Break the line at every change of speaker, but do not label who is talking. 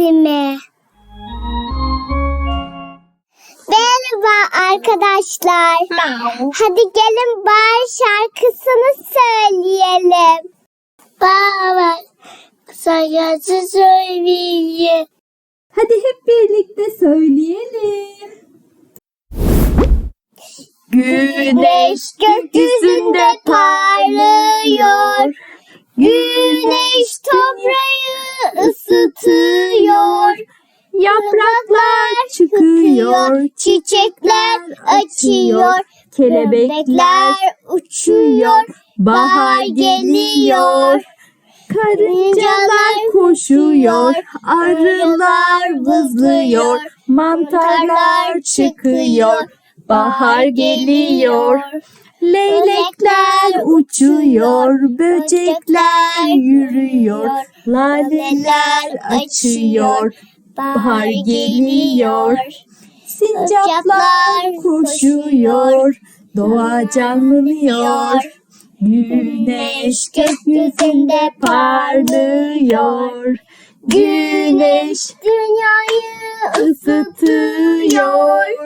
mevsimi. Merhaba arkadaşlar. Hadi gelin bahar şarkısını söyleyelim. Bahar şarkısı söyleyelim.
Hadi hep birlikte söyleyelim.
Güneş gökyüzünde parlıyor. Güneş
Yapraklar çıkıyor,
çiçekler açıyor,
kelebekler
uçuyor,
bahar geliyor. Karıncalar koşuyor, arılar vızlıyor, mantarlar çıkıyor, bahar geliyor. Leylekler uçuyor, böcekler yürüyor, laleler açıyor, bahar geliyor. Sincaplar koşuyor, doğa canlanıyor. Güneş gökyüzünde parlıyor. Güneş
dünyayı
ısıtıyor.